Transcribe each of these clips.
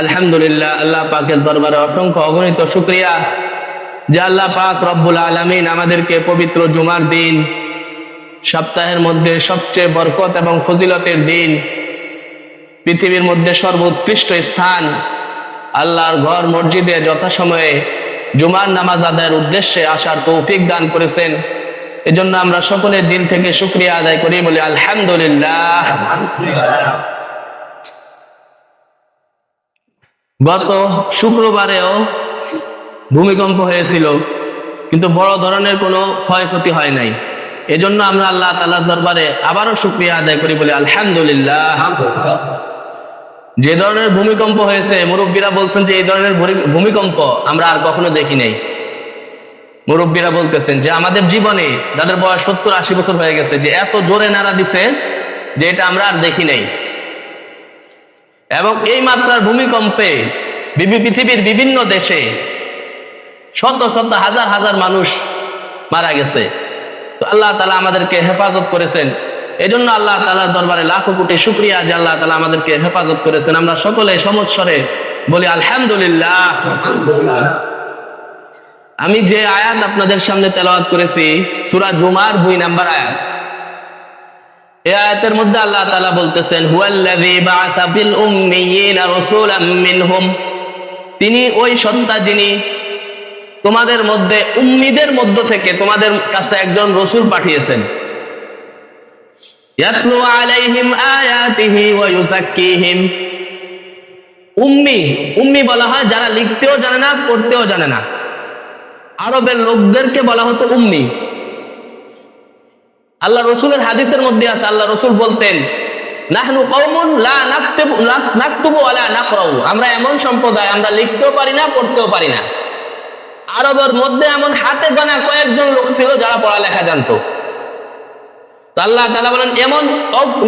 আলহামদুলিল্লাহ, আল্লাহ পাকের দরবারে অসংখ্য অগণিত শুক্রিয়া যে আল্লাহ পাক রব্বুল আলমিন আমাদেরকে পবিত্র জুমার দিন, সপ্তাহের মধ্যে সবচেয়ে বরকত এবং ফজিলতের দিন, পৃথিবীর মধ্যে সর্বোৎকৃষ্ট স্থান, আল্লাহর ঘর মসজিদে যথাসময়ে জুমার নামাজ আদায়ের উদ্দেশ্যে আসার তৌফিক দান করেছেন। এজন্য আমরা সকলের দিন থেকে শুক্রিয়া আদায় করি বলি আলহামদুলিল্লাহ। গত শুক্রবারেও ভূমিকম্প হয়েছিল, কিন্তু বড় ধরনের কোনো ক্ষয়ক্ষতি হয় নাই। এজন্য আমরা আল্লাহ তালার দরবারে আবারও শুক্রিয়া আদায় করি বলি আলহামদুলিল্লাহ। যে ধরনের ভূমিকম্প হয়েছে, মুরব্বীরা বলছেন যে এই ধরনের ভূমি- ভূমিকম্প আমরা আর কখনো দেখি নাই। মুরব্বীরা বলতেছেন যে আমাদের জীবনে যাদের বয়স সত্তর আশি বছর হয়ে গেছে, যে এত জোরে নাড়া দিছে যে এটা আমরা আর দেখি নাই। এবং এই মাত্রার ভূমিকম্পে পৃথিবীর বিভিন্ন দেশে শত শত হাজার হাজার মানুষ মারা গেছে। তো আল্লাহ তালা আমাদেরকে হেফাজত করেছেন। এই জন্য আল্লাহ তালার দরবারে লাখো কোটি শুক্রিয়া যে আল্লাহ তালা আমাদেরকে হেফাজত করেছেন। আমরা সকলে সমৎসরে বলি, আলহামদুলিল্লাহ। আমি যে আয়াত আপনাদের সামনে তেলাওয়াত করেছি, সুরা জুমার দুই নাম্বার আয়াত। এই আয়াতের মধ্যে আল্লাহ তাআলা বলতেছেন, হুয়াল্লাযী বাআসা ফিল উম্মিয়িনা রাসূলাম মিনহুম। তিনি ওই সত্তা যিনি তোমাদের মধ্যে, উম্মিদের মধ্য থেকে তোমাদের কাছে একজন রসূল পাঠিয়েছেন। ইয়াতলু আলাইহিম আয়াতিহি ওয়া ইউযাক্কিহিম। উম্মি উম্মি বলা হয় যারা লিখতেও জানে না, পড়তেও জানে না। আরবের লোকদেরকে বলা হতো উম্মি। আল্লাহ রসুলের হাদিসের মধ্যে আছে, আল্লাহ রসুল বলতেন, নাহনু নাকরাউ। আমরা এমন সম্প্রদায়, আমরা লিখতেও পারি না, পড়তেও পারি না। আরবের মধ্যে এমন হাতে গোনা কয়েকজন লোক ছিল যারা পড়ালেখা জানতো। আল্লাহ তাআলা বলেন, এমন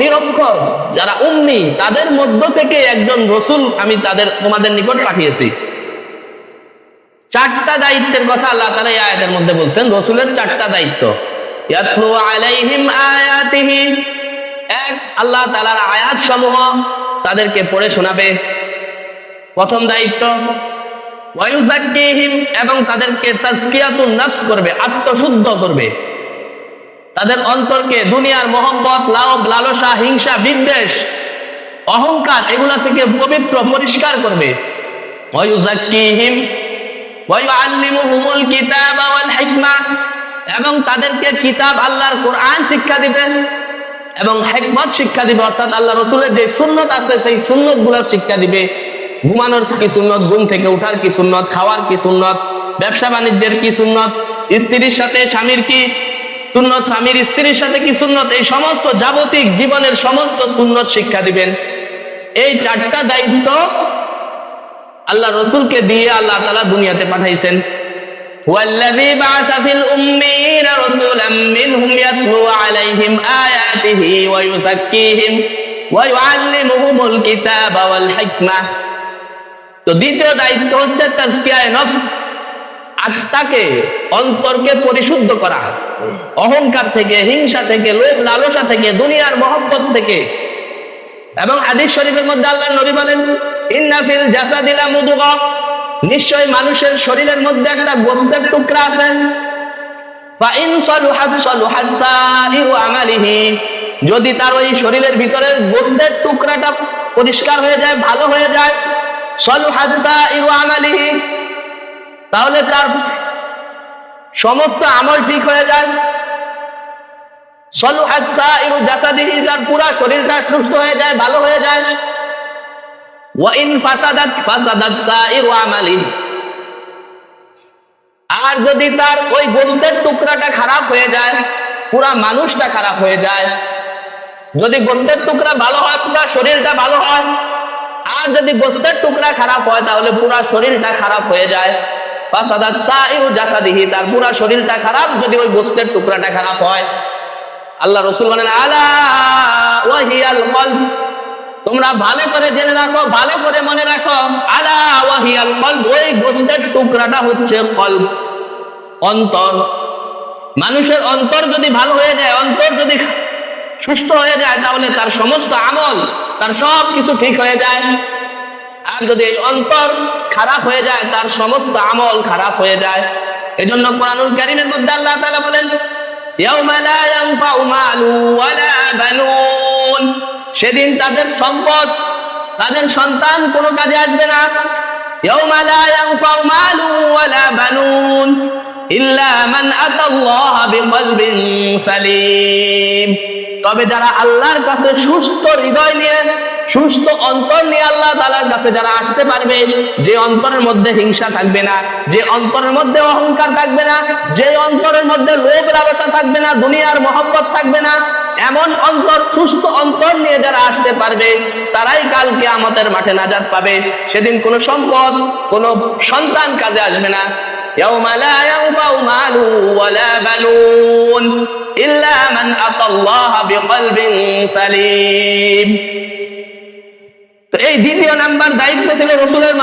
নিরক্ষর যারা উম্মি, তাদের মধ্য থেকে একজন রসুল আমি তাদের, তোমাদের নিকট পাঠিয়েছি। চারটা দায়িত্বের কথা আল্লাহ তাআলা এই আয়াতের মধ্যে বলছেন, রসুলের চারটা দায়িত্ব। এক, আল্লাহ তাআলার আয়াত সমূহ তাদেরকে পড়ে শোনাবে। প্রথম দায়িত্ব, ওয়ায়ুযাক্কিহিম, এবং তাদেরকে তাজকিয়াতুন নফস করবে, আত্মশুদ্ধ করবে। তাদের অন্তরকে দুনিয়ার মোহব্বত, লাভ, লালসা, হিংসা, বিদ্বেষ, অহংকার, এগুলা থেকে পবিত্র, পরিষ্কার করবে। ওয়ায়ুযাক্কিহিম, ওয়ায়ুআল্লিমুহুমুল কিতাবা ওয়াল হিকমা। এবং তাদেরকে কিতাব, আল্লাহর কোরআন শিক্ষা দিবেন এবং হেকমত শিক্ষা দিবে, অর্থাৎ আল্লাহ রসুলের যে সুন্নত আছে, সেই সুন্নতগুলার শিক্ষা দিবে। ঘুমানোর কি সুন্নত, ঘুম থেকে উঠার কি সুন্নত, খাওয়ার কি সুন্নত, ব্যবসা বাণিজ্যের কি সুন্নত, স্ত্রীর সাথে স্বামীর কি সুন্নত, স্বামীর স্ত্রীর সাথে কি সুন্নত, এই সমস্ত যাবতিক জীবনের সমস্ত সুন্নত শিক্ষা দিবেন। এই চারটা দায়িত্ব আল্লাহ রসুলকে দিয়ে আল্লাহ তালা দুনিয়াতে পাঠাইছেন। والذي بعث في الأمين رسولا منهم يتلو عليهم آياته ويزكيهم ويعلمهم الكتاب والحكمة তো দ্বিতীয় দায়িত্ব হচ্ছে তাজকিয়ায়ে নফস আত্মাকে অন্তরকে পরিশুদ্ধ করা অহংকার থেকে হিংসা থেকে লোভ লালসা থেকে দুনিয়ার মহব্বত থেকে এবং হাদিস শরীফের মধ্যে আল্লাহ নবী বলেন ইন্না ফিল জাসাদিলা মুদুগা নিশ্চয় মানুষের শরীরের মধ্যে একটা গোস্তের টুকরা আছে। যদি তার ওই শরীরের ভিতরের গোস্তের টুকরাটা পরিষ্কার হয়ে যায়, ভালো হয়ে যায়, সলুহাত সাইরু আমালিহি, তাহলে তার সমস্ত আমল ঠিক হয়ে যায়। সলু হাদসা সাইরু জাসাদিহি, তার পুরা শরীরটা সুস্থ হয়ে যায়, ভালো হয়ে যায়। ওয়াইন ফাসাদাত ফাসাদাত সাইরু আমালি আর যদি তার ওই গোস্তের টুকরাটা খারাপ হয়ে যায়, পুরা মানুষটা খারাপ হয়ে যায়, যদি গোস্তের টুকরা ভালো হয়, পুরা শরীরটা ভালো হয়, আর যদি গোস্তের টুকরা খারাপ হয়, তাহলে পুরা শরীরটা খারাপ হয়ে যায়। ফাসাদাত সাইরু জাসাদিহি, তার পুরা শরীরটা খারাপ যদি ওই গোস্তের টুকরাটা খারাপ হয়। আল্লাহ রসুল বলেন, আলা ওয়াহিয়াল কলব। তোমরা ভালো করে জেনে রাখো, ভালো করে মনে রাখো। আলা ওয়াহিয়াল ওই গোস্তের টুকরাটা হচ্ছে কলব। অন্তর। মানুষের অন্তর যদি ভালো হয়ে যায়, অন্তর যদি সুস্থ হয়ে যায়, তাহলে তার সমস্ত আমল, তার সব কিছু ঠিক হয়ে যায়। আর যদি এই অন্তর খারাপ হয়ে যায়, তার সমস্ত আমল খারাপ হয়ে যায়। এজন্য কোরআনুল কারীমের মধ্যে আল্লাহ তাআলা বলেন সেদিন তাদের সম্পদ, তাদের সন্তান কোনো কাজে আসবে না। তবে যারা আল্লাহর কাছে সুস্থ হৃদয় নিয়ে, সুস্থ অন্তর নিয়ে আল্লাহ তালার কাছে যারা আসতে পারবে, যে অন্তরের মধ্যে হিংসা থাকবে না, যে অন্তরের মধ্যে অহংকার থাকবে না, যে অন্তরের মধ্যে লোভ লালসা থাকবে না, দুনিয়ার মহব্বত থাকবে না এমন অন্তর সুস্থ অন্তর নিয়ে যারা আসতে পারবে তারাই কালকে আমাদের মাঠে নাজাত পাবে সেদিন কোনো সম্পদ কোনো সন্তান কাজে আসবে না يوم لا ينفع مال ولا بنون إلا من أتى الله بقلب سليم তো এই দ্বিতীয় নাম্বার দায়িত্ব ছিল রসুলের